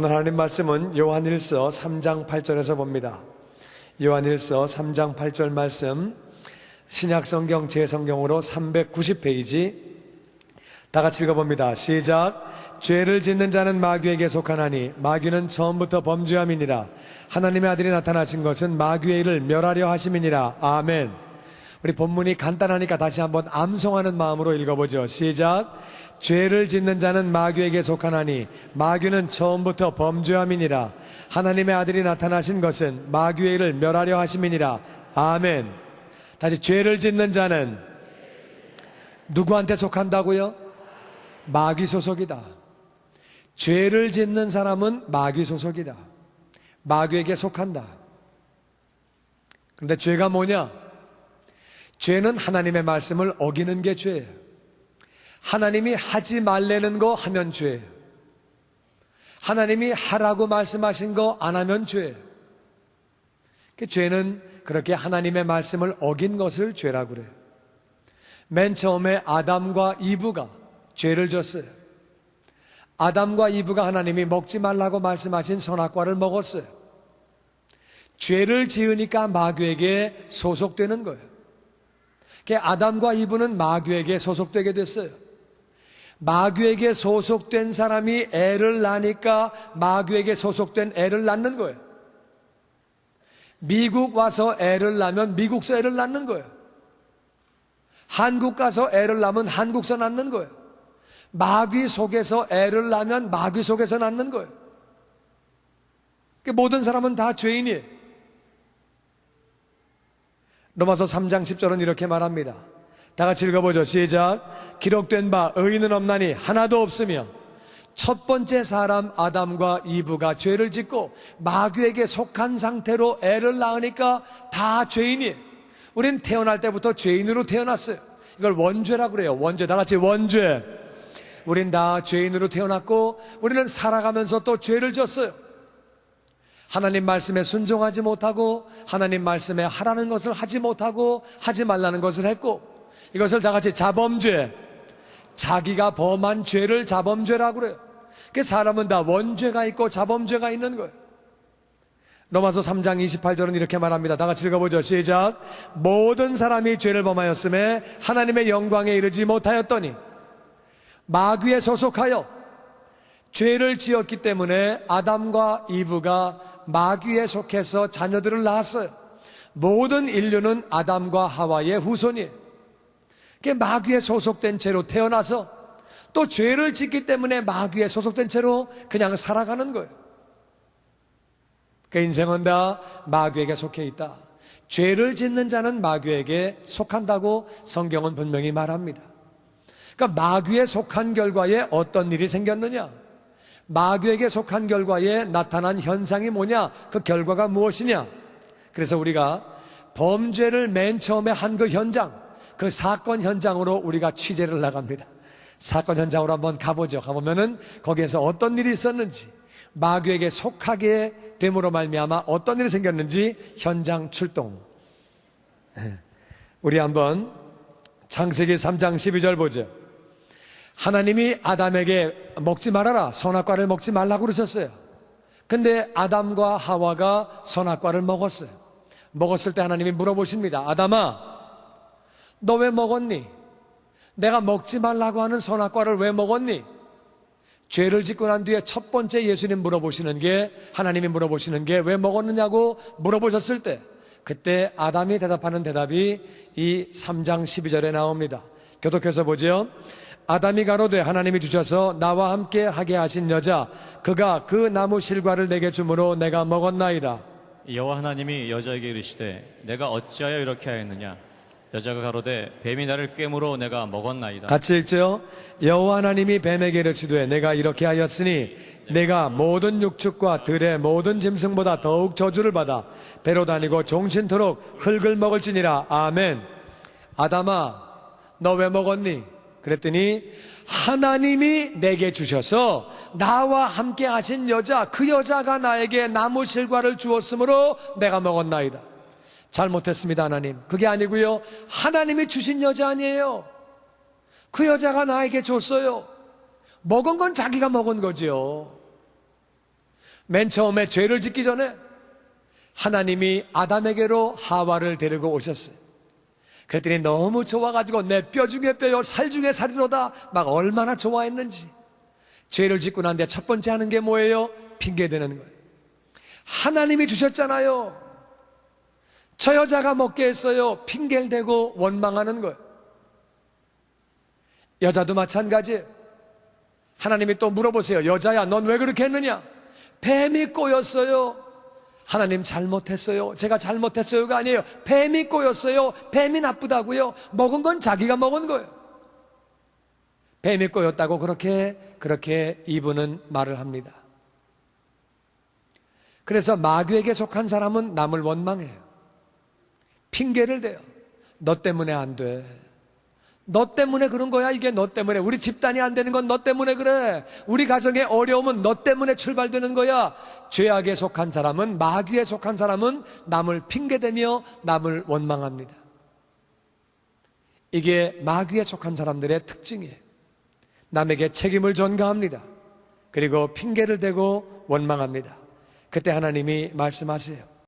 오늘 하나님 말씀은 요한일서 3장 8절에서 봅니다. 요한일서 3장 8절 말씀 신약 성경 제 성경으로 390페이지 다 같이 읽어봅니다. 시작. 죄를 짓는 자는 마귀에게 속하나니 마귀는 처음부터 범죄함이니라. 하나님의 아들이 나타나신 것은 마귀의 일을 멸하려 하심이니라. 아멘. 우리 본문이 간단하니까 다시 한번 암송하는 마음으로 읽어보죠. 시작. 죄를 짓는 자는 마귀에게 속하나니 마귀는 처음부터 범죄함이니라. 하나님의 아들이 나타나신 것은 마귀의 일을 멸하려 하심이니라. 아멘. 다시 죄를 짓는 자는 누구한테 속한다고요? 마귀 소속이다. 죄를 짓는 사람은 마귀 소속이다. 마귀에게 속한다. 그런데 죄가 뭐냐? 죄는 하나님의 말씀을 어기는 게 죄예요. 하나님이 하지 말라는 거 하면 죄예요. 하나님이 하라고 말씀하신 거 안 하면 죄예요. 그 죄는 그렇게 하나님의 말씀을 어긴 것을 죄라고 그래요. 맨 처음에 아담과 이브가 죄를 졌어요. 아담과 이브가 하나님이 먹지 말라고 말씀하신 선악과를 먹었어요. 죄를 지으니까 마귀에게 소속되는 거예요. 아담과 이브는 마귀에게 소속되게 됐어요. 마귀에게 소속된 사람이 애를 낳으니까 마귀에게 소속된 애를 낳는 거예요. 미국 와서 애를 낳으면 미국서 애를 낳는 거예요. 한국 가서 애를 낳으면 한국서 낳는 거예요. 마귀 속에서 애를 낳으면 마귀 속에서 낳는 거예요. 모든 사람은 다 죄인이에요. 로마서 3장 10절은 이렇게 말합니다. 다 같이 읽어보죠. 시작. 기록된 바 의인은 없나니 하나도 없으며 첫 번째 사람 아담과 이브가 죄를 짓고 마귀에게 속한 상태로 애를 낳으니까 다 죄인이에요. 우린 태어날 때부터 죄인으로 태어났어요. 이걸 원죄라고 그래요. 원죄. 다 같이 원죄. 우린 다 죄인으로 태어났고 우리는 살아가면서 또 죄를 졌어요. 하나님 말씀에 순종하지 못하고 하나님 말씀에 하라는 것을 하지 못하고 하지 말라는 것을 했고 이것을 다 같이 자범죄 자기가 범한 죄를 자범죄라고 그래요. 그 사람은 다 원죄가 있고 자범죄가 있는 거예요. 로마서 3장 28절은 이렇게 말합니다. 다 같이 읽어보죠. 시작. 모든 사람이 죄를 범하였음에 하나님의 영광에 이르지 못하였더니 마귀에 소속하여 죄를 지었기 때문에 아담과 이브가 마귀에 속해서 자녀들을 낳았어요. 모든 인류는 아담과 하와의 후손이에요. 마귀에 소속된 채로 태어나서 또 죄를 짓기 때문에 마귀에 소속된 채로 그냥 살아가는 거예요. 그 인생은 다 마귀에게 속해 있다. 죄를 짓는 자는 마귀에게 속한다고 성경은 분명히 말합니다. 그러니까 마귀에 속한 결과에 어떤 일이 생겼느냐? 마귀에게 속한 결과에 나타난 현상이 뭐냐? 그 결과가 무엇이냐? 그래서 우리가 범죄를 맨 처음에 한 그 현장, 그 사건 현장으로 우리가 취재를 나갑니다. 사건 현장으로 한번 가보죠. 가보면은 거기에서 어떤 일이 있었는지, 마귀에게 속하게 됨으로 말미암아 어떤 일이 생겼는지 현장 출동. 예. 우리 한번 창세기 3장 12절 보죠. 하나님이 아담에게 먹지 말아라. 선악과를 먹지 말라고 그러셨어요. 근데 아담과 하와가 선악과를 먹었어요. 먹었을 때 하나님이 물어보십니다. 아담아, 너 왜 먹었니? 내가 먹지 말라고 하는 선악과를 왜 먹었니? 죄를 짓고 난 뒤에 첫 번째 예수님 물어보시는 게 하나님이 물어보시는 게 왜 먹었느냐고 물어보셨을 때 그때 아담이 대답하는 대답이 이 3장 12절에 나옵니다. 교독해서 보죠. 아담이 가로되 하나님이 주셔서 나와 함께 하게 하신 여자 그가 그 나무 실과를 내게 주므로 내가 먹었나이다. 여호와 하나님이 여자에게 이르시되 내가 어찌하여 이렇게 하였느냐 여자가 가로되 뱀이 나를 꿰므로 내가 먹었나이다. 같이 읽죠. 여호와 하나님이 뱀에게 이르시되 내가 이렇게 하였으니 내가 모든 육축과 들의 모든 짐승보다 더욱 저주를 받아 배로 다니고 종신토록 흙을 먹을지니라. 아멘. 아담아 너 왜 먹었니? 그랬더니 하나님이 내게 주셔서 나와 함께 하신 여자, 그 여자가 나에게 나무 실과를 주었으므로 내가 먹었나이다. 잘못했습니다, 하나님. 그게 아니고요. 하나님이 주신 여자 아니에요. 그 여자가 나에게 줬어요. 먹은 건 자기가 먹은 거지요. 맨 처음에 죄를 짓기 전에 하나님이 아담에게로 하와를 데리고 오셨어요. 그랬더니 너무 좋아가지고 내 뼈 중에 뼈요, 살 중에 살이로다. 막 얼마나 좋아했는지. 죄를 짓고 난 뒤에 첫 번째 하는 게 뭐예요? 핑계대는 거예요. 하나님이 주셨잖아요. 저 여자가 먹게 했어요. 핑계를 대고 원망하는 거예요. 여자도 마찬가지예요. 하나님이 또 물어보세요. 여자야, 넌 왜 그렇게 했느냐? 뱀이 꼬였어요. 하나님 잘못했어요. 제가 잘못했어요가 아니에요. 뱀이 꼬였어요. 뱀이 나쁘다고요. 먹은 건 자기가 먹은 거예요. 뱀이 꼬였다고 그렇게 그렇게 이분은 말을 합니다. 그래서 마귀에게 속한 사람은 남을 원망해요. 핑계를 대요. 너 때문에 안 돼. 너 때문에 그런 거야. 이게 너 때문에. 우리 집단이 안 되는 건 너 때문에 그래. 우리 가정의 어려움은 너 때문에 출발되는 거야. 죄악에 속한 사람은, 마귀에 속한 사람은 남을 핑계대며 남을 원망합니다. 이게 마귀에 속한 사람들의 특징이에요. 남에게 책임을 전가합니다. 그리고 핑계를 대고 원망합니다. 그때 하나님이 말씀하세요.